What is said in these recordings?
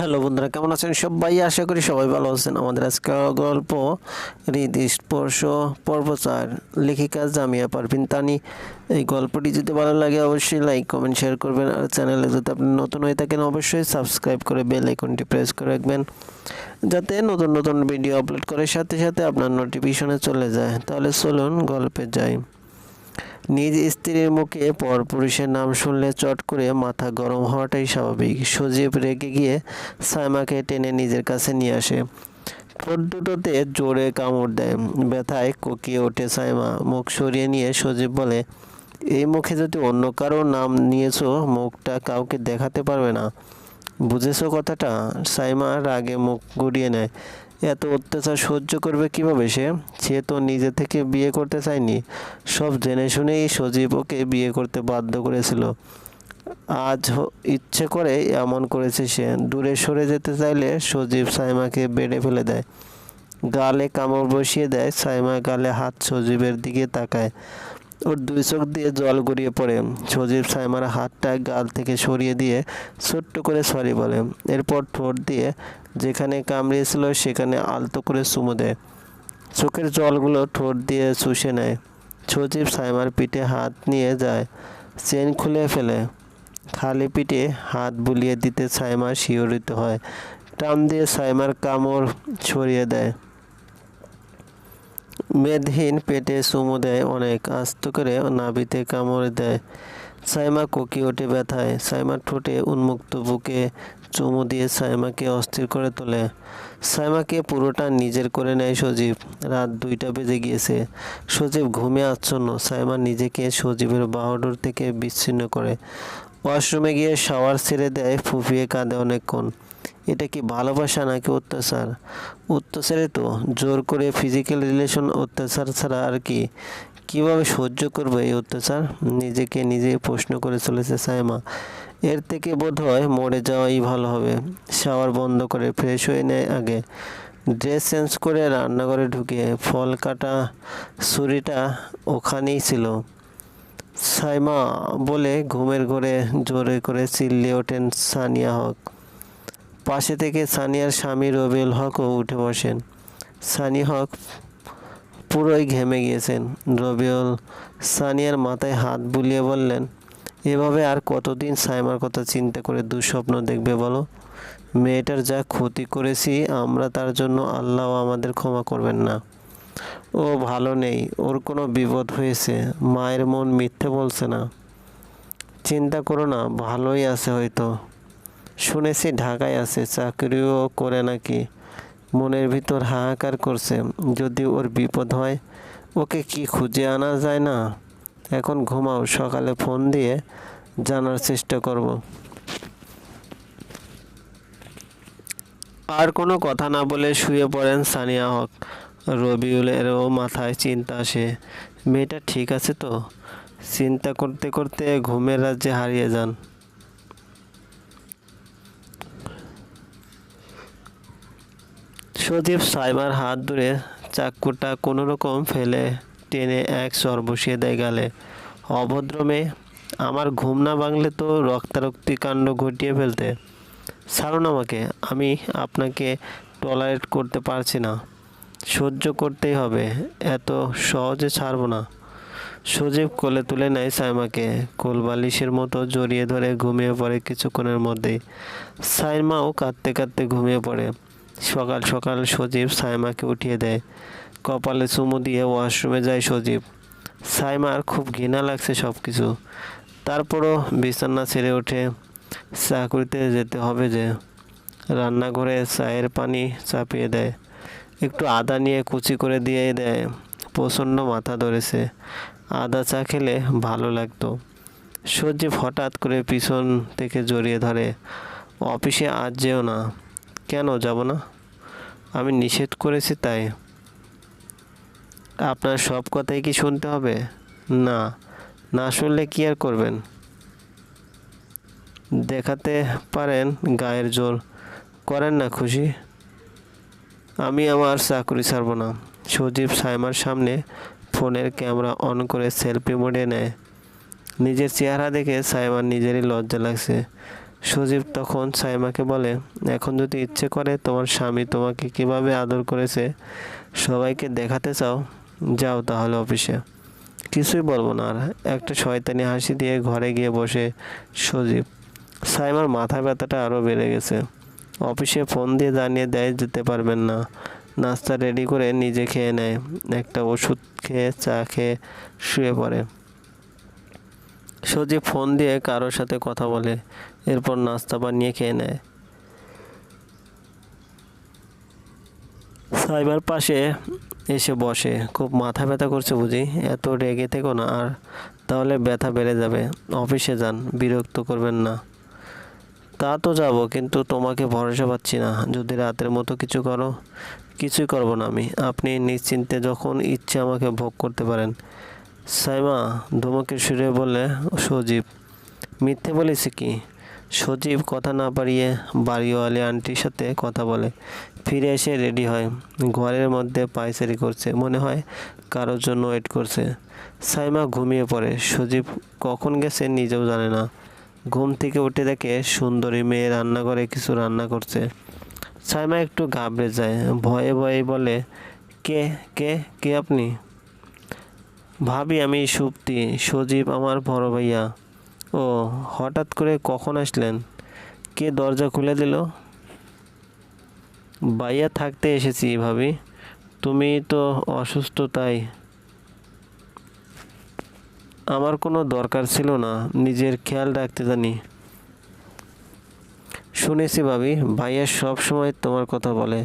Hello বন্ধুরা, কেমন আছেন সবাই? আশা করি সবাই ভালো আছেন। আমাদের আজকে গল্প হৃদস্পর্শ পর্ব চার লেখিকা জামিয়া পারভিন তানি। এই গল্পটি যদি ভালো লাগে অবশ্যই লাইক, কমেন্ট, শেয়ার করবেন। আর চ্যানেলে যদি আপনি নতুন হয়ে থাকেন, অবশ্যই সাবস্ক্রাইব করে বেল আইকনটি প্রেস করে রাখবেন। যাতে নতুন নতুন ভিডিও আপলোড করার সাথে সাথে আপনার নোটিফিকেশনে চলে যায়। তাহলে চলুন গল্পে যাই। নিজ স্ত্রীর মুখে পরপুরুষের নাম শুনলে চট করে মাথা গরম হওয়াটাই স্বাভাবিক। সজীব রেগে গিয়ে সাইমাকে টেনে নিজের কাছে নিয়ে আসে। ঠোঁট দুটোতে জোরে কামড় দেয়। ব্যথায় কোকিয়ে ওঠে সাইমা। মুখ সরিয়ে নিয়ে সজীব বলে, এই মুখে যদি অন্য কারও নাম নিয়েছো, মুখটা কাউকে দেখাতে পারবে না। বুঝেছ কথাটা? সাইমা রাগে মুখ গুড়িয়ে নেয়। এত অত্যাচার সহ্য করবে কীভাবে সে? সে তো নিজে থেকে বিয়ে করতে চায়নি। সব জেনে শুনেই সজীব ওকে বিয়ে করতে বাধ্য করেছিল। আজ ইচ্ছে করে এমন করেছে সে। দূরে সরে যেতে চাইলে সজীব সাইমাকে বেড়ে ফেলে দেয়। গালে কামড় বসিয়ে দেয়। সাইমা গালে হাত সজীবের দিকে তাকায়। ওর দুই চোখ দিয়ে জল গড়িয়ে পড়ে। সজীব সাইমার হাতটা গাল থেকে সরিয়ে দিয়ে ছোট্ট করে সরি বলে। এরপর ঠোঁট দিয়ে যেখানে কামড়িয়েছিল সেখানে আলতো করে চুমু দেয়। চোখের জলগুলো ঠোঁট দিয়ে চুষে নেয়। সজীব সাইমার পিঠে হাত নিয়ে যায়, চেন খুলে ফেলে। খালি পিঠে হাত বুলিয়ে দিতে সাইমা শিহরিত হয়। টান দিয়ে সাইমার কামড় ছড়িয়ে দেয়। মেদহীন পেটে চুমু দেয় অনেক, আস্ত করে নাভিতে কামড় দেয়। সাইমা কোকি ওঠে ব্যথায়। সাইমার ঠোঁটে উন্মুক্ত বুকে চুমু দিয়ে সাইমাকে অস্থির করে তোলে। সাইমাকে পুরোটা নিজের করে নেয় সজীব। রাত দুইটা বেজে গিয়েছে। সজীব ঘুমে আচ্ছন্ন। সাইমা নিজেকে সজীবের বাহাদুর থেকে বিচ্ছিন্ন করে। ওয়াশরুমে গিয়ে শাওয়ার ছেড়ে দেয়, ফুফিয়ে কাঁদে অনেকক্ষণ। এটা কি ভালোবাসা নাকি অত্যাচার? অত্যাচারে তো জোর করে ফিজিক্যাল রিলেশন অত্যাচার ছাড়া আর কি। কীভাবে সহ্য করবে এই অত্যাচার? নিজেকে নিজে প্রশ্ন করে চলেছে সাইমা। এর থেকে বোধ হয় মরে যাওয়াই ভালো হবে। শাওয়ার বন্ধ করে ফ্রেশ হয়ে নেয় আগে। ড্রেস চেঞ্জ করে রান্নাঘরে ঢুকে ফল কাটা ছুরিটা ওখানেই ছিল। সাইমা বলে, ঘুমের ঘরে জোরে করে চিল্লিয়ে ওঠেন সানিয়া হক। পাশে থেকে সানিয়ার স্বামী রবিউল হকও উঠে বসেন। সানি হক পুরোই ঘেমে গিয়েছেন। রবিউল সানিয়ার মাথায় হাত বুলিয়ে বললেন, এভাবে আর কতদিন সাইমার কথা চিন্তা করে দুঃস্বপ্ন দেখবে বলো? মেয়েটার যা ক্ষতি করেছি আমরা তার জন্য আল্লাহ আমাদের ক্ষমা করবেন না। ও ভালো নেই, ওর কোনো বিপদ হয়েছে, মায়ের মন মিথ্যে বলছে না। চিন্তা করো না, ভালোই আছে হয়তো। শুনেছি ঢাকায় আছে, চাকরিও করে নাকি। মনের ভিতর হাহাকার করছে, যদি ওর বিপদ হয়, ওকে কি খুঁজে আনা যায় না? এখন ঘুমাও, সকালে ফোন দিয়ে জানার চেষ্টা করব। আর কোনো কথা না বলে শুয়ে পড়েন সানিয়া হক। রবিউলেরও মাথায় চিন্তা আসে, মেয়েটা ঠিক আছে তো? চিন্তা করতে করতে ঘুমের রাজ্যে হারিয়ে যান। সজীব সাইবার হাত ধরে চাকুটা কোনো রকম ফেলে টেনে এক সর বসিয়ে দেয় গালে। অভদ্রমে আমার ঘুম না ভাঙলে তো রক্তারক্তি কাণ্ড ঘটিয়ে ফেলতে। ছাড়ুন আমাকে, আমি আপনাকে টলারেট করতে পারছি না। সহ্য করতেই হবে, এত সহজে ছাড়বো না। সজীব কোলে তুলে নেয় সাইমাকে, কোলবালিশের মতো জড়িয়ে ধরে ঘুমিয়ে পড়ে কিছুক্ষণের মধ্যেই। সাইমাও কাঁদতে কাঁদতে ঘুমিয়ে পড়ে। সকাল সকাল সজীব সাইমাকে উঠিয়ে দেয়। কপালে চুমু দিয়ে ওয়াশরুমে যায় সজীব। সাইমার খুব ঘৃণা লাগছে সব কিছু তারপরও বিছানা ছেড়ে ওঠে। চাকরিতে যেতে হবে যে। রান্নাঘরে চায়ের পানি চাপিয়ে দেয়। একটু আদা নিয়ে কুচি করে দিয়ে দেয়। প্রচণ্ড মাথা ধরেছে। আদা চা খেলে ভালো লাগতো। সজীব হঠাৎ করে পিছন থেকে জড়িয়ে ধরে। অফিসে আজ যেও না। কেন যাব না? আমি নিষেধ করেছি তাই। আপনার সব কথাই কি শুনতে হবে? না না শুনলে কি আর করবেন? দেখাতে পারেন গায়ের জোর। করেন না খুশি। আমি আমার চাকরি ছাড়ব না। সজীব সাইমার সামনে ফোনের ক্যামেরা অন করে সেলফি মোডে নেয়। নিজের চেহারা দেখে সাইমার নিজেরই লজ্জা লাগছে। সজীব তখন সাইমাকে বলে, এখন যদি ইচ্ছে করে তোমার স্বামী তোমাকে কীভাবে আদর করেছে, সবাইকে দেখাতে চাও, যাও তাহলে অফিসে। কিছুই বলব না আর, একটা শয়তানি হাসি দিয়ে ঘরে গিয়ে বসে সজীব। সাইমার মাথা ব্যথাটা আরও বেড়ে গেছে। অফিসে ফোন দিয়ে জানিয়ে দেয়, যেতে পারবেন না। নাস্তা রেডি করে নিজে খেয়ে নেয়। একটা ওষুধ খেয়ে, চা খেয়ে শুয়ে পড়ে। সজীব ফোন দিয়ে কারোর সাথে কথা বলে। এরপর নাস্তা বানিয়ে খেয়ে নেয়। সাইবার পাশে এসে বসে। খুব মাথা ব্যথা করছে বুঝি। এত রেগে থেকো না আর, তাহলে ব্যথা বেড়ে যাবে। অফিসে যান, বিরক্ত করবেন না। তা তো যাব, কিন্তু তোমাকে ভরসা পাচ্ছি না। যদি রাতের মতো কিছু করো, কিছুই করব না আমি। আপনি নিশ্চিন্তে যখন ইচ্ছে আমাকে ভোগ করতে পারেন। সাইমা ধমকে সুরে বলে সজীব, মিথ্যে বলেছে কি? সজীব কথা না পারিয়ে বাড়িওয়ালি আন্টির সাথে কথা বলে। ফিরে এসে রেডি হয়। ঘরের মধ্যে পায়চারি করছে, মনে হয় কারোর জন্য ওয়েট করছে। সাইমা ঘুমিয়ে পড়ে। সজীব কখন গেছে নিজেও জানে না। ঘুম থেকে উঠে দেখে সুন্দরী মেয়ে রান্নাঘরে কিছু রান্না করছে। সাইমা একটু ঘাবড়ে যায়। ভয়ে ভয়ে বলে, কে কে কে আপনি? ভাবি, আমি সুপ্তি। সজীব আমার বড় ভাইয়া। ও, হঠাৎ করে কখন আসলেন? কে দরজা খুলে দিল? ভাইয়া, থাকতে এসেছি ভাবি। তুমি তো অসুস্থ, তাই। আমার কোনো দরকার ছিল না, নিজের খেয়াল রাখতে জানি। শুনেছি ভাবি, ভাইয়া সব সময় তোমার কথা বলে।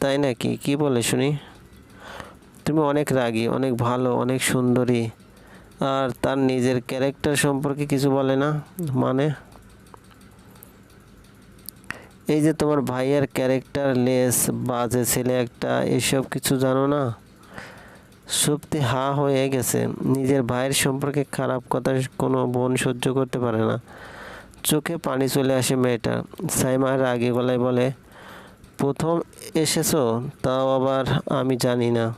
তাই নাকি? কি বলে শুনি? তুমি অনেক রাগী, অনেক ভালো, অনেক সুন্দরী। আর তার নিজের ক্যারেক্টার সম্পর্কে কিছু বলে না মানে? এই যে তোমার ভাইয়ের ক্যারেক্টার লেস বাজে ছেলে একটা, এসব কিছু জানো না? সত্যি হা হয়ে গেছে। নিজের ভাইয়ের সম্পর্কে খারাপ কথা কোনো বোন সহ্য করতে পারে না। চোখে পানি চলে আসে মেয়েটা। সাইমা রাগে গলায় বলে, প্রথম এসেছ? তাও আবার আমি জানি না।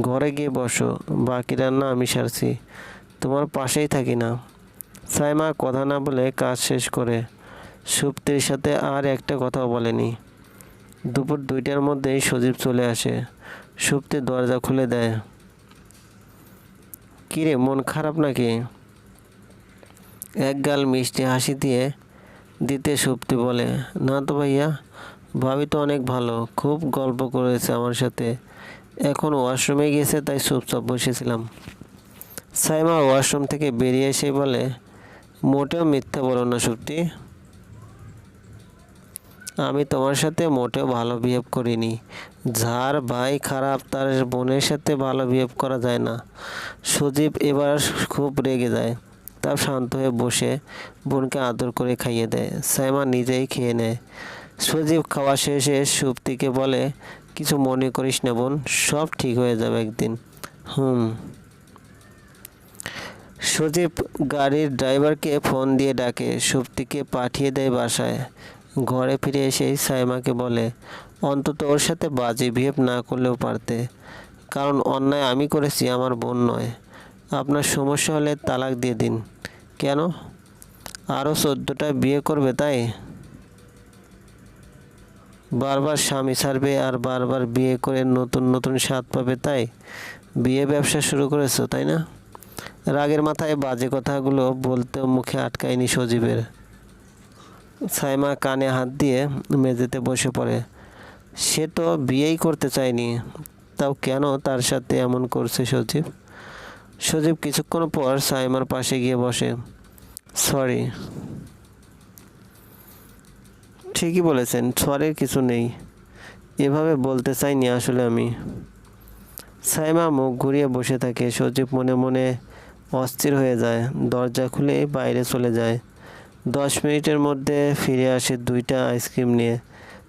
ঘরে গিয়ে বসো, বাকি রান্না আমি সারছি। তোমার পাশেই থাকি না। সাইমা কথা না বলে কাজ শেষ করে। সুপ্তির সাথে আর একটা কথাও বলেনি। দুপুর দুইটার মধ্যেই সজীব চলে আসে। সুপ্তি দরজা খুলে দেয়। কিরে, মন খারাপ নাকি? এক গাল মিষ্টি হাসি দিয়ে দিতে সুপ্তি বলে, না তো ভাইয়া, ভাবি তো অনেক ভালো, খুব গল্প করেছে আমার সাথে। এখন ওয়াশরুমে গিয়েছে তাই চুপচাপ বসেছিলাম। সাইমা ওয়াশরুম থেকে বেরিয়ে এসে বলে, মোটেও মিথ্যা বলো না সুপ্তি। আমি তোমার সাথে মোটেও ভালো বিহেভ করিনি। যার ভাই খারাপ, তার বোনের সাথে ভালো বিহেভ করা যায় না। সুদীপ এবার খুব রেগে যায়। তার শান্ত হয়ে বসে বোনকে আদর করে খাইয়ে দেয়। সাইমা নিজেই খেয়ে নেয়। সুদীপ খাওয়া শেষে সুপ্তিকে বলে কিছু মনে করিস না বোন, সব ঠিক হয়ে যাবে একদিন। হুম। সজীব গাড়ির ড্রাইভারকে ফোন দিয়ে ডাকে, সুপ্তিকে পাঠিয়ে দেয় বাসায়। ঘরে ফিরে এসেই সাইমাকে বলে, অন্তত ওর সাথে বাজে বিহেভ না করলেও পারতে, কারণ অন্যায় আমি করেছি, আমার বোন নয়। আপনার সমস্যা হলে তালাক দিয়ে দিন। কেন? আরও চোদ্দোটা বিয়ে করবে তাই? বারবার স্বামী ছাড়বে আর বারবার বিয়ে করে নতুন নতুন স্বাদ পাবে, তাই? বিয়ে ব্যবসা শুরু করেছ, তাই না? রাগের মাথায় বাজে কথাগুলো বলতেও মুখে আটকায়নি সজীবের। সাইমা কানে হাত দিয়ে মেঝেতে বসে পড়ে। সে তো বিয়েই করতে চায়নি, তাও কেন তার সাথে এমন করছে সজীব? সজীব কিছুক্ষণ পর সাইমার পাশে গিয়ে বসে। সরি। ঠিকই বলেছেন সরির কিছু নেই। এভাবে বলতে চাইনি আসলে আমি। সাইমা মুখ ঘুরিয়ে বসে থাকে, সজীব মনে মনে অস্থির হয়ে যায়, দরজা খুলে বাইরে চলে যায়। দশ মিনিটের মধ্যে ফিরে আসে দুইটা আইসক্রিম নিয়ে।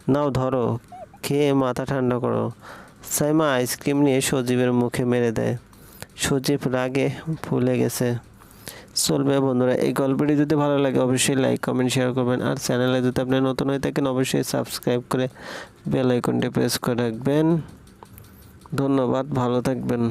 নাও ধরো, খেয়ে মাথা ঠান্ডা করো। সাইমা আইসক্রিম নিয়ে সজীবের মুখে মেরে দেয়। সজীব রাগে ফুলে গেছে। চলবে বন্ধুরা। এই গল্পটি যদি ভালো লাগে, অবশ্যই লাইক কমেন্ট শেয়ার করবেন। আর চ্যানেলে যদি আপনি নতুন হয়ে থাকেন, অবশ্যই সাবস্ক্রাইব করে বেল আইকনটি প্রেস করে রাখবেন। ধন্যবাদ, ভালো থাকবেন।